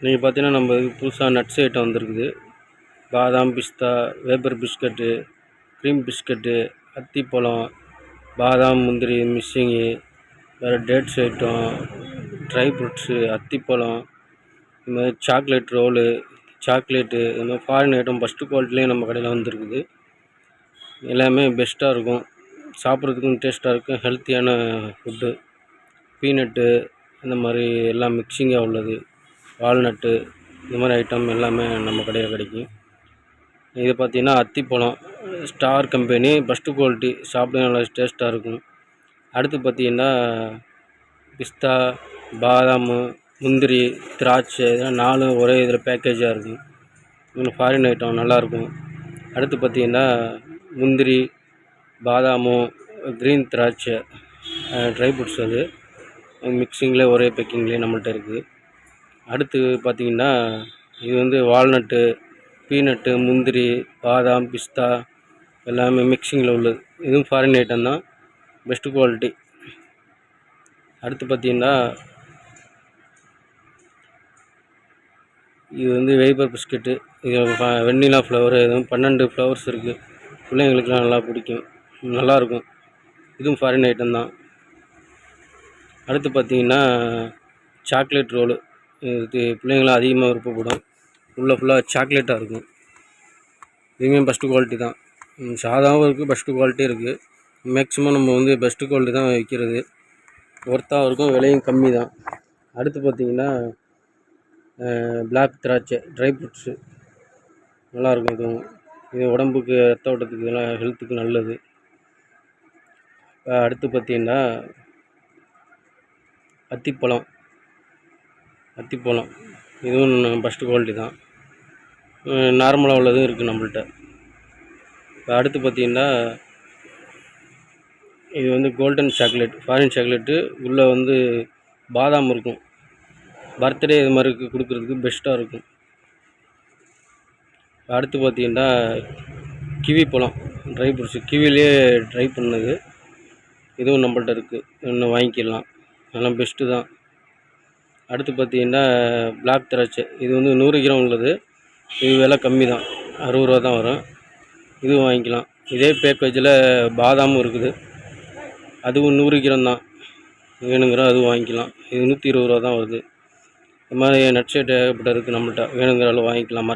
இன்றைக்கி பார்த்தீங்கன்னா நம்ம புதுசாக நட்ஸ் ஐட்டம் வந்திருக்குது. பாதாம் பிஸ்தா வேப்பர் பிஸ்கட்டு க்ரீம் பிஸ்கட்டு அத்திப்பழம் பாதாம் முந்திரி மிஸ்ஸிங்கு வேறு டேட்ஸ் ஐட்டம் ட்ரை ஃப்ரூட்ஸு அத்திப்பழம் இது மாதிரி சாக்லேட் ரோலு சாக்லேட்டு இது மாதிரி ஃபாரின் ஐட்டம் ஃபஸ்ட்டு குவாலிட்டிலேயே நம்ம கடையில் வந்திருக்குது. எல்லாமே பெஸ்ட்டாக இருக்கும். சாப்பிட்றதுக்கும் டேஸ்ட்டாக இருக்கும். ஹெல்த்தியான ஃபுட்டு பீனட்டு இந்த மாதிரி எல்லாம் மிக்சிங்காக உள்ளது. வால்நட்டு இந்த மாதிரி ஐட்டம் எல்லாமே நம்ம கடையில் கிடைக்கும். இது பார்த்திங்கன்னா அத்திப்பழம் ஸ்டார் கம்பெனி ஃபஸ்ட்டு குவாலிட்டி சாப்பிட நல்லா டேஸ்ட்டாக இருக்கும். அடுத்து பார்த்திங்கன்னா பிஸ்தா பாதாம் முந்திரி திராட்சை இதெல்லாம் நாலு ஒரே இதில் பேக்கேஜாக இருக்கும். இன்னும் ஃபாரின் ஐட்டம் நல்லாயிருக்கும் அடுத்து பார்த்திங்கன்னா முந்திரி பாதாமு க்ரீன் திராட்சை ட்ரை ஃப்ரூட்ஸ் அது. மிக்சிங்லேயே ஒரே பேக்கிங்லேயே நம்மள்கிட்ட இருக்குது அடுத்து பார்த்திங்கன்னா இது வந்து வால்நட்டு பீநட்டு முந்திரி பாதாம் பிஸ்தா எல்லாமே மிக்சிங்கில் உள்ளது. இதுவும் ஃபாரின் ஐட்டம் தான். பெஸ்ட்டு குவாலிட்டி அடுத்து பார்த்திங்கன்னா இது வந்து வெய்பர் பிஸ்கெட்டு இது வெண்ணிலா ஃப்ளவரு இதுவும் பன்னெண்டு ஃப்ளவர்ஸ் இருக்குது பிள்ளைங்களுக்குலாம் நல்லா பிடிக்கும். நல்லாயிருக்கும் இதுவும் ஃபாரின் ஐட்டம் தான். அடுத்து பார்த்திங்கன்னா சாக்லேட் ரோலு இது பிள்ளைங்களாம் அதிகமாக விருப்பப்படும். உள்ளே ஃபுல்லாக சாக்லேட்டாக இருக்கும். இதுவுமே பெஸ்ட்டு குவாலிட்டி தான். சாதாவும் இருக்குது பெஸ்ட்டு குவாலிட்டியும் இருக்குது மேக்ஸிமம் நம்ம வந்து பெஸ்ட்டு குவாலிட்டி தான் விற்கிறது ஒர்த்தாக இருக்கும் விலையும் கம்மி தான். அடுத்து பார்த்திங்கன்னா பிளாக் திராட்சை ட்ரை ஃப்ரூட்ஸு நல்லாயிருக்கும் இதுவும் இது. உடம்புக்கு ரத்த ஓட்டத்துக்கு இதெல்லாம் ஹெல்த்துக்கு நல்லது. அடுத்து பார்த்திங்கன்னா அத்திப்பழம். அத்திப்பழம் இதுவும் ஃபஸ்ட்டு குவாலிட்டி தான். நார்மலாக உள்ளதும் இருக்குது நம்மள்கிட்ட இப்போ அடுத்து பார்த்திங்கன்னா இது வந்து கோல்டன் சாக்லேட் ஃபாரின் சாக்லேட்டு உள்ளே வந்து பாதாம் இருக்கும். பர்த்டே இது மாதிரி கொடுக்குறதுக்கு பெஸ்ட்டாக இருக்கும். அடுத்து பார்த்திங்கன்னா கிவி பழம் ட்ரை ஃப்ரூட்ஸு கிவிலே ட்ரை பண்ணது. இதுவும் நம்மள்ட்ட இருக்குது இன்னும் வாங்கிக்கலாம். அதெல்லாம் பெஸ்ட்டு தான். அடுத்து பார்த்திங்கன்னா பிளாக் திராட்சை. இது வந்து நூறு கிராம் உள்ளது. இது விலை கம்மி தான். அறுபது ரூபா தான் வரும். இதுவும் வாங்கிக்கலாம். இதே பேக்கேஜில் பாதாமும் இருக்குது. அதுவும் நூறு கிராம் தான். வேணுங்கிற அதுவும் வாங்கிக்கலாம். இது நூற்றி இருபது ரூபா தான் வருது. இது மாதிரி நட்ஸ் ஏகப்பட்ட இருக்குது நம்மள்கிட்ட வேணுங்கிற அளவு வாங்கிக்கலாம்.